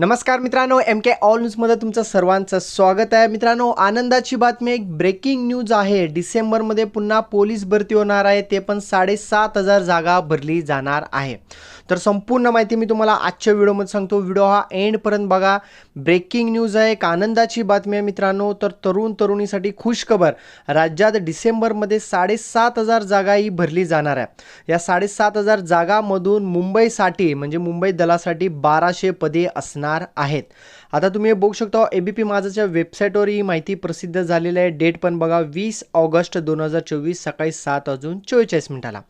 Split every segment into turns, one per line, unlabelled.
नमस्कार मित्रांनो एम के ऑल न्यूजमध्ये तुमचं सर्वांचं स्वागत आहे. मित्रांनो आनंदाची बातमी एक ब्रेकिंग न्यूज आहे. डिसेंबरमध्ये पुन्हा पोलीस भरती होणार आहे. ते पण साडेसात हजार जागा भरली जाणार आहे. तर संपूर्ण माहिती मी तुम्हाला आजच्या व्हिडिओमध्ये सांगतो. व्हिडिओ हा एंडपर्यंत बघा. ब्रेकिंग न्यूज आहे. एक आनंदाची बातमी आहे मित्रांनो. तर तरुण तरुणीसाठी खुशखबर. राज्यात डिसेंबरमध्ये साडेसात हजार जागा ही भरली जाणार आहे. या साडेसात हजार जागामधून मुंबईसाठी म्हणजे मुंबई दलासाठी बाराशे पदे असणार आहेत. आता तुम्ही बघू शकता ए बी पी माझाच्या वेबसाईटवर ही माहिती प्रसिद्ध झालेली आहे. डेट पण बघा वीस ऑगस्ट दोन हजार चोवीस सकाळी सात अजून चोवेचाळीस मिनिटाला.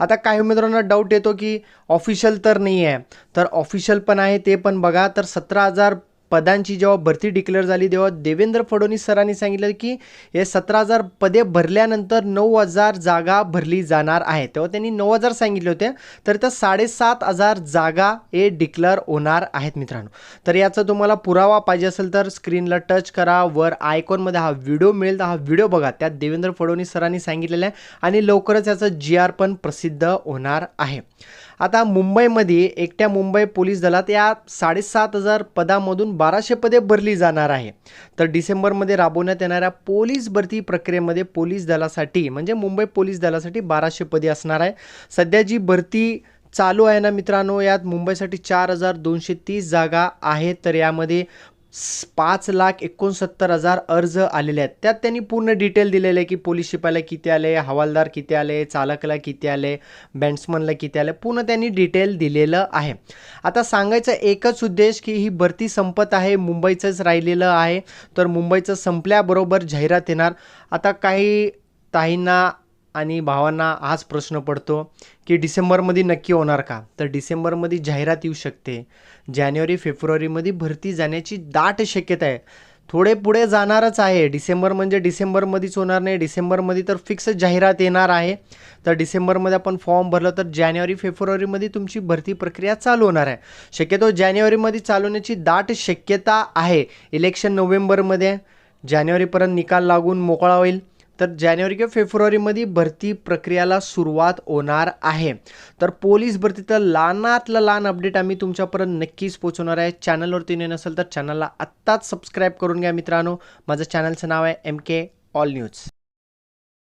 आता काही उमेदवारांना डाऊट येतो की ऑफिशियल तर नाही आहे तर ऑफिशियल पण आहे ते पण बघा. तर सतरा हजार पदांची जेव्हा भरती डिक्लेअर झाली तेव्हा देवेंद्र फडणवीस सरांनी सांगितलं की हे सतरा हजार पदे भरल्यानंतर नऊ हजार जागा भरली जाणार आहे तेव्हा त्यांनी नऊ हजार सांगितले होते. तर त्या साडेसात हजार जागा हे डिक्लेअर होणार आहेत मित्रांनो. तर याचा तुम्हाला पुरावा पाहिजे असेल तर स्क्रीनला टच करा. वर आयकॉनमध्ये हा व्हिडिओ मिळेल तर हा व्हिडिओ बघा. त्यात देवेंद्र फडणवीस सरांनी सांगितलेलं आहे आणि लवकरच याचं जी आर पण प्रसिद्ध होणार आहे. आता मुंबईमध्ये एकट्या मुंबई पोलीस दलात या साडेसात हजार पदामधून बाराशे पदे भरली जाणार आहे. तर डिसेंबरमध्ये राबवण्यात येणाऱ्या पोलीस भरती प्रक्रियेमध्ये पोलीस दलासाठी म्हणजे मुंबई पोलीस दलासाठी बाराशे पदे असणार आहे. सध्या जी भरती चालू आहे ना मित्रांनो यात मुंबईसाठी चार हजार दोनशे तीस जागा आहेत. तर यामध्ये पाच लाख एकोणसत्तर हजार अर्ज आलेले आहेत. त्यात त्यांनी पूर्ण डिटेल दिलेलं आहे की पोलीस शिपायला किती आले हवालदार किती आले चालकला किती आले बँड्समनला किती आले पूर्ण त्यांनी डिटेल दिलेलं आहे. आता सांगायचं एकच उद्देश की ही भरती संपत आहे मुंबईचंच राहिलेलं आहे. तर मुंबईचं संपल्याबरोबर जाहिरात येणार. आता काही ताईंना आणि भावांना हाच प्रश्न पडतो की डिसेंबरमध्ये नक्की होणार का? तर डिसेंबरमध्ये जाहिरात येऊ शकते. जानेवारी फेब्रुवारीमध्ये भरती जाण्याची दाट शक्यता आहे. थोडे पुढे जाणारच आहे. डिसेंबर म्हणजे डिसेंबरमध्येच होणार नाही. डिसेंबरमध्ये तर फिक्स जाहिरात येणार आहे. तर डिसेंबरमध्ये आपण फॉर्म भरलं तर जानेवारी फेब्रुवारीमध्ये तुमची भरती प्रक्रिया चालू होणार आहे. शक्यतो जानेवारीमध्ये चालवण्याची दाट शक्यता आहे. इलेक्शन नोव्हेंबरमध्ये जानेवारीपर्यंत निकाल लागून मोकळा होईल. तर जानेवारी किंवा फेब्रुवारीमध्ये भरती प्रक्रियाला सुरुवात होणार आहे. तर पोलीस भरतीचं लहानातलं लहान अपडेट आम्ही तुमच्यापर्यंत नक्कीच पोहोचवणार आहे. चॅनलवरती ने नसेल तर चॅनलला आत्ताच सबस्क्राईब करून घ्या मित्रांनो. माझं चॅनलचं नाव आहे एम के ऑल न्यूज